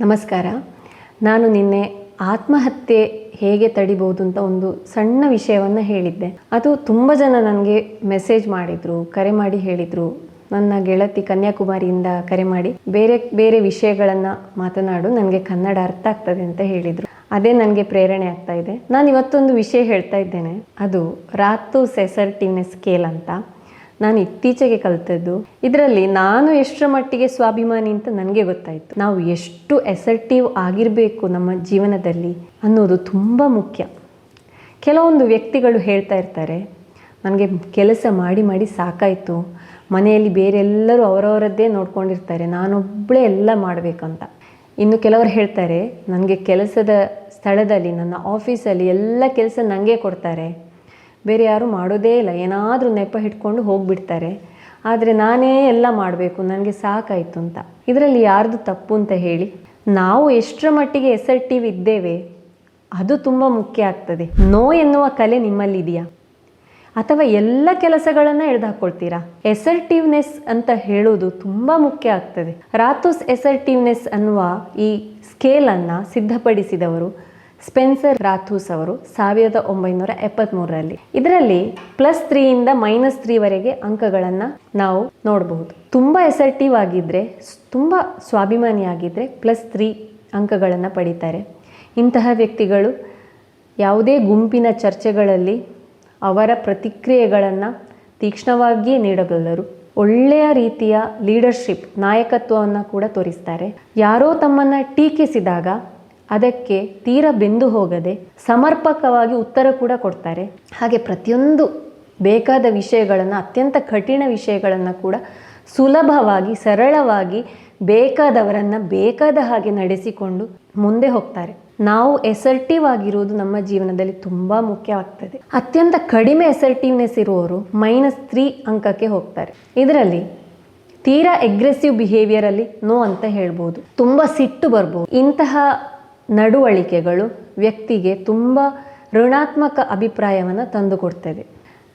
ನಮಸ್ಕಾರ. ನಾನು ನಿನ್ನೆ ಆತ್ಮಹತ್ಯೆ ಹೇಗೆ ತಡಿಬೋದು ಅಂತ ಒಂದು ಸಣ್ಣ ವಿಷಯವನ್ನು ಹೇಳಿದ್ದೆ. ಅದು ತುಂಬ ಜನ ನನಗೆ ಮೆಸೇಜ್ ಮಾಡಿದರು, ಕರೆ ಮಾಡಿ ಹೇಳಿದರು. ನನ್ನ ಗೆಳತಿ ಕನ್ಯಾಕುಮಾರಿಯಿಂದ ಕರೆ ಮಾಡಿ ಬೇರೆ ಬೇರೆ ವಿಷಯಗಳನ್ನು ಮಾತನಾಡು, ನನಗೆ ಕನ್ನಡ ಅರ್ಥ ಆಗ್ತದೆ ಅಂತ ಹೇಳಿದರು. ಅದೇ ನನಗೆ ಪ್ರೇರಣೆ ಆಗ್ತಾ ಇದೆ. ನಾನು ಇವತ್ತೊಂದು ವಿಷಯ ಹೇಳ್ತಾ ಇದ್ದೇನೆ. ಅದು ರಾತು ಸೆಸರ್ಟಿನ ಸ್ಕೇಲ್ ಅಂತ. ನಾನು ಇತ್ತೀಚೆಗೆ ಕಲಿತದ್ದು. ಇದರಲ್ಲಿ ನಾನು ಎಷ್ಟರ ಮಟ್ಟಿಗೆ ಸ್ವಾಭಿಮಾನಿ ಅಂತ ನನಗೆ ಗೊತ್ತಾಯಿತು. ನಾವು ಎಷ್ಟು ಎಸರ್ಟಿವ್ ಆಗಿರಬೇಕು ನಮ್ಮ ಜೀವನದಲ್ಲಿ ಅನ್ನೋದು ತುಂಬ ಮುಖ್ಯ. ಕೆಲವೊಂದು ವ್ಯಕ್ತಿಗಳು ಹೇಳ್ತಾ ಇರ್ತಾರೆ, ನನಗೆ ಕೆಲಸ ಮಾಡಿ ಮಾಡಿ ಸಾಕಾಯಿತು. ಮನೆಯಲ್ಲಿ ಬೇರೆಲ್ಲರೂ ಅವರವರದ್ದೇ ನೋಡ್ಕೊಂಡಿರ್ತಾರೆ. ನಾನೊಬ್ಬಳೇ ಎಲ್ಲ ಮಾಡಬೇಕಂತ. ಇನ್ನು ಕೆಲವರು ಹೇಳ್ತಾರೆ, ನನಗೆ ಕೆಲಸದ ಸ್ಥಳದಲ್ಲಿ, ನನ್ನ ಆಫೀಸಲ್ಲಿ ಎಲ್ಲ ಕೆಲಸ ನನಗೆ ಕೊಡ್ತಾರೆ. ಬೇರೆ ಯಾರೂ ಮಾಡೋದೇ ಇಲ್ಲ. ಏನಾದರೂ ನೆಪ ಹಿಡ್ಕೊಂಡು ಹೋಗಿಬಿಡ್ತಾರೆ. ಆದರೆ ನಾನೇ ಎಲ್ಲ ಮಾಡಬೇಕು. ನನಗೆ ಸಾಕಾಯಿತು ಅಂತ. ಇದರಲ್ಲಿ ಯಾರ್ದು ತಪ್ಪು ಅಂತ ಹೇಳಿ. ನಾವು ಎಷ್ಟರ ಮಟ್ಟಿಗೆ ಎಸರ್ಟಿವ್ ಇದ್ದೇವೆ, ಅದು ತುಂಬ ಮುಖ್ಯ ಆಗ್ತದೆ. ನೋ ಎನ್ನುವ ಕಲೆ ನಿಮ್ಮಲ್ಲಿದೆಯಾ? ಅಥವಾ ಎಲ್ಲ ಕೆಲಸಗಳನ್ನು ಎಳೆದುಹಾಕೊಳ್ತೀರಾ ಎಸರ್ಟಿವ್ನೆಸ್ ಅಂತ ಹೇಳೋದು ತುಂಬ ಮುಖ್ಯ ಆಗ್ತದೆ. ರಾತುಸ್ ಎಸರ್ಟಿವ್ನೆಸ್ ಅನ್ನುವ ಈ ಸ್ಕೇಲನ್ನು ಸಿದ್ಧಪಡಿಸಿದವರು ಸ್ಪೆನ್ಸರ್ ರಾಥೂಸ್ ಅವರು ಸಾವಿರದ ಒಂಬೈನೂರ ಎಪ್ಪತ್ತ್ಮೂರರಲ್ಲಿ ಇದರಲ್ಲಿ ಪ್ಲಸ್ ತ್ರೀಯಿಂದ ಮೈನಸ್ ತ್ರೀವರೆಗೆ ಅಂಕಗಳನ್ನು ನಾವು ನೋಡಬಹುದು. ತುಂಬ ಎಸರ್ಟಿವ್ ಆಗಿದ್ದರೆ ತುಂಬ ಸ್ವಾಭಿಮಾನಿಯಾಗಿದ್ದರೆ ಪ್ಲಸ್ ತ್ರೀ ಅಂಕಗಳನ್ನು ಪಡೀತಾರೆ. ಇಂತಹ ವ್ಯಕ್ತಿಗಳು ಯಾವುದೇ ಗುಂಪಿನ ಚರ್ಚೆಗಳಲ್ಲಿ ಅವರ ಪ್ರತಿಕ್ರಿಯೆಗಳನ್ನು ತೀಕ್ಷ್ಣವಾಗಿಯೇ ನೀಡಬಲ್ಲರು. ಒಳ್ಳೆಯ ರೀತಿಯ ಲೀಡರ್ಶಿಪ್ ನಾಯಕತ್ವವನ್ನು ಕೂಡ ತೋರಿಸ್ತಾರೆ. ಯಾರೋ ತಮ್ಮನ್ನು ಟೀಕಿಸಿದಾಗ ಅದಕ್ಕೆ ತೀರ ಬೆಂದು ಹೋಗದೆ ಸಮರ್ಪಕವಾಗಿ ಉತ್ತರ ಕೂಡ ಕೊಡ್ತಾರೆ. ಹಾಗೆ ಪ್ರತಿಯೊಂದು ಬೇಕಾದ ವಿಷಯಗಳನ್ನು, ಅತ್ಯಂತ ಕಠಿಣ ವಿಷಯಗಳನ್ನು ಕೂಡ ಸುಲಭವಾಗಿ, ಸರಳವಾಗಿ ಬೇಕಾದವರನ್ನು ಬೇಕಾದ ಹಾಗೆ ನಡೆಸಿಕೊಂಡು ಮುಂದೆ ಹೋಗ್ತಾರೆ. ನಾವು ಎಸರ್ಟಿವ್ ಆಗಿರುವುದು ನಮ್ಮ ಜೀವನದಲ್ಲಿ ತುಂಬ ಮುಖ್ಯವಾಗ್ತದೆ. ಅತ್ಯಂತ ಕಡಿಮೆ ಎಸರ್ಟಿವ್ನೆಸ್ ಇರುವವರು ಮೈನಸ್ ತ್ರೀ ಅಂಕಕ್ಕೆ ಹೋಗ್ತಾರೆ. ಇದರಲ್ಲಿ ತೀರಾ ಎಗ್ರೆಸಿವ್ ಬಿಹೇವಿಯರಲ್ಲಿ ನೋ ಅಂತ ಹೇಳ್ಬೋದು. ತುಂಬ ಸಿಟ್ಟು ಬರ್ಬೋದು. ಇಂತಹ ನಡವಳಿಕೆಗಳು ವ್ಯಕ್ತಿಗೆ ತುಂಬ ಋಣಾತ್ಮಕ ಅಭಿಪ್ರಾಯವನ್ನು ತಂದುಕೊಡ್ತದೆ.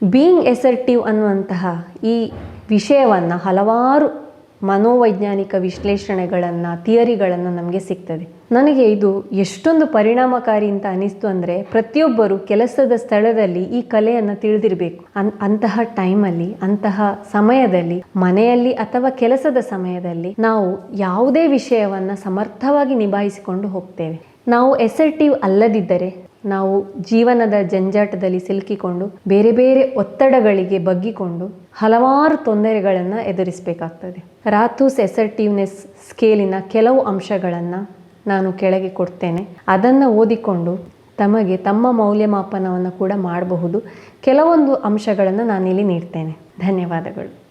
ಬೀಯಿಂಗ್ ಎಸರ್ಟಿವ್ ಅನ್ನುವಂತಹ ಈ ವಿಷಯವನ್ನು ಹಲವಾರು ಮನೋವೈಜ್ಞಾನಿಕ ವಿಶ್ಲೇಷಣೆಗಳನ್ನು, ಥಿಯರಿಗಳನ್ನು ನಮಗೆ ಸಿಗ್ತದೆ. ನನಗೆ ಇದು ಎಷ್ಟೊಂದು ಪರಿಣಾಮಕಾರಿ ಅಂತ ಅನಿಸ್ತು ಅಂದರೆ ಪ್ರತಿಯೊಬ್ಬರು ಕೆಲಸದ ಸ್ಥಳದಲ್ಲಿ ಈ ಕಲೆಯನ್ನು ತಿಳಿದಿರಬೇಕು. ಅನ್, ಅಂತಹ ಟೈಮಲ್ಲಿ, ಅಂತಹ ಸಮಯದಲ್ಲಿ, ಮನೆಯಲ್ಲಿ ಅಥವಾ ಕೆಲಸದ ಸಮಯದಲ್ಲಿ ನಾವು ಯಾವುದೇ ವಿಷಯವನ್ನು ಸಮರ್ಥವಾಗಿ ನಿಭಾಯಿಸಿಕೊಂಡು ಹೋಗ್ತೇವೆ. ನಾವು ಎಸರ್ಟಿವ್ ಅಲ್ಲದಿದ್ದರೆ ನಾವು ಜೀವನದ ಜಂಜಾಟದಲ್ಲಿ ಸಿಲುಕಿಕೊಂಡು ಬೇರೆ ಬೇರೆ ಒತ್ತಡಗಳಿಗೆ ಬಗ್ಗಿಕೊಂಡು ಹಲವಾರು ತೊಂದರೆಗಳನ್ನು ಎದುರಿಸಬೇಕಾಗ್ತದೆ. ರಾಥೂಸ್ ಎಸರ್ಟಿವ್ನೆಸ್ ಸ್ಕೇಲಿನ ಕೆಲವು ಅಂಶಗಳನ್ನು ನಾನು ಕೆಳಗೆ ಕೊಡ್ತೇನೆ. ಅದನ್ನು ಓದಿಕೊಂಡು ತಮಗೆ ತಮ್ಮ ಮೌಲ್ಯಮಾಪನವನ್ನು ಕೂಡ ಮಾಡಬಹುದು. ಕೆಲವೊಂದು ಅಂಶಗಳನ್ನು ನಾನಿಲ್ಲಿ ನೀಡ್ತೇನೆ. ಧನ್ಯವಾದಗಳು.